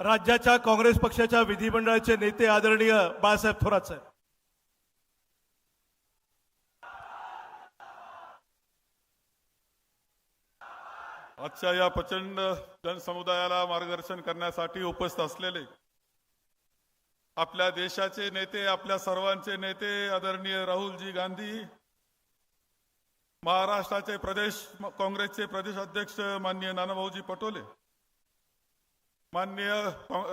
राज्याच्या काँग्रेस पक्षाच्या विधिमंडळाचे नेते आदरणीय बाळासाहेब थोरात साहेब. आजच्या या प्रचंड जनसमुदायाला मार्गदर्शन करण्यासाठी उपस्थित असलेले आपल्या देशाचे नेते आपल्या सर्वांचे नेते आदरणीय राहुलजी गांधी महाराष्ट्राचे प्रदेश काँग्रेसचे प्रदेश अध्यक्ष माननीय नानाभाऊजी पटोले माननीय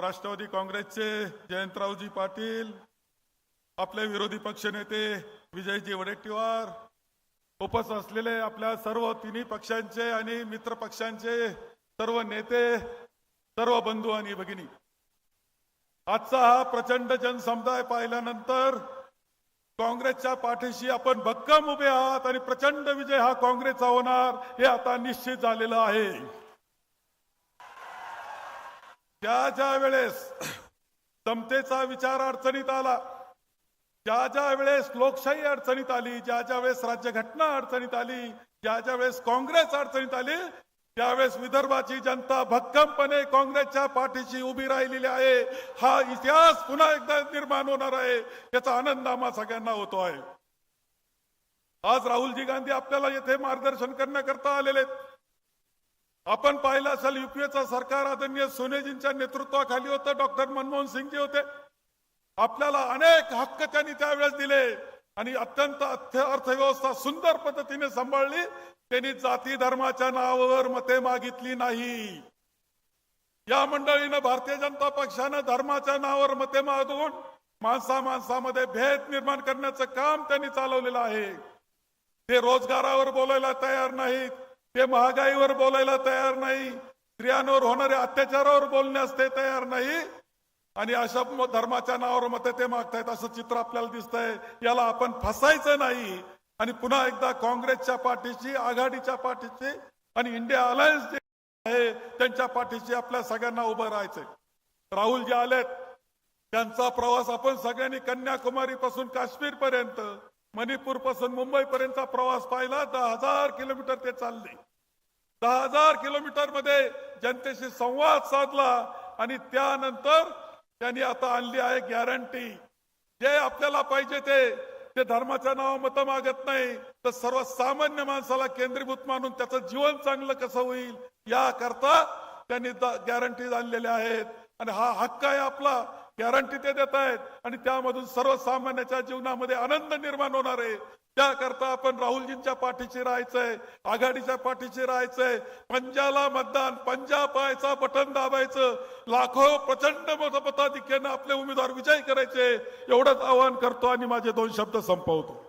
राष्ट्रवादी काँग्रेसचे जयंतरावजी पाटील आपले विरोधी पक्षनेते विजयजी वडेट्टीवार उपस्थित असलेले आपल्या सर्व तिन्ही पक्षांचे आणि मित्र पक्षांचे सर्व नेते सर्व बंधू आणि भगिनी. आजचा हा प्रचंड जनसमुदाय पाहिल्यानंतर काँग्रेसच्या पाठीशी आपण भक्कम उभे आहात आणि प्रचंड विजय हा काँग्रेसचा होणार हे आता निश्चित झालेलं आहे. ज्या ज्या वेळेस समतेचा विचार अडचणीत आला ज्या ज्या वेळेस लोकशाही अडचणीत आली ज्या ज्या वेळेस राज्यघटना अडचणीत आली ज्या ज्या वेळेस काँग्रेस अडचणीत आली त्यावेळेस विदर्भाची जनता भक्कमपणे काँग्रेसच्या पाठीशी उभी राहिलेली आहे हा इतिहास पुन्हा एकदा निर्माण होणार आहे याचा आनंद आम्हा सगळ्यांना होतो आहे आज राहुलजी गांधी आपल्याला येथे मार्गदर्शन करण्याकरता आलेले आहेत. आपण पाहिलं असेल युपीएचं सरकार आदरणीय सोनेजींच्या नेतृत्वाखाली होतं डॉक्टर मनमोहन सिंगजी होते. आपल्याला अनेक हक्क त्यांनी त्यावेळेस दिले आणि अत्यंत अर्थ- अर्थव्यवस्था सुंदर पद्धतीने सांभाळली. त्यांनी जाती धर्माच्या नावावर मते मागितली नाही. या मंडळीनं भारतीय जनता पक्षानं धर्माच्या नावावर मते मागून माणसा माणसामध्ये भेद निर्माण करण्याचं काम त्यांनी चालवलेलं आहे. ते रोजगारावर बोलायला तयार नाहीत. ते महागाईवर बोलायला तयार नाही. स्त्रियांवर होणाऱ्या अत्याचारावर बोलण्यास ते तयार नाही. आणि अशा धर्माच्या नावावर मत ते मागतायत असं चित्र आपल्याला दिसतंय. याला आपण फसायचं नाही. आणि पुन्हा एकदा काँग्रेसच्या पाठीशी आघाडीच्या पाठीची आणि इंडिया अलायन्स जे आहे त्यांच्या पाठीशी आपल्या सगळ्यांना उभं राहायचंय. राहुल जे आलेत त्यांचा प्रवास आपण सगळ्यांनी कन्याकुमारी पासून काश्मीर पर्यंत मणिपूरपासून मुंबई पर्यंतचा प्रवास पाहिला. दहा हजार किलोमीटर ते चालले. दहा हजार किलोमीटरमध्ये जनतेशी संवाद साधला आणि त्यानंतर त्यांनी आता आणली आहे गॅरंटी जे आपल्याला पाहिजे ते ते धर्माच्या नावा मत मागत नाही तर सर्वसामान्य माणसाला केंद्रीभूत मानून त्याचं जीवन चांगलं कसं होईल याकरता त्यांनी गॅरंटी आणलेल्या आहेत. आणि हा हक्क आहे आपला. गॅरंटी ते देत आहेत. आणि त्यामधून सर्वसामान्याच्या जीवनामध्ये आनंद निर्माण होणार आहे. त्याकरता आपण राहुलजींच्या पाठीशी राहायचंय आघाडीच्या पाठीशी राहायचंय. पंजाला मतदान पंजा पायचा बटन दाबायचं. लाखो प्रचंड मताधिक्यानं आपले उमेदवार विजयी करायचे. एवढंच आवाहन करतो आणि माझे दोन शब्द संपवतो.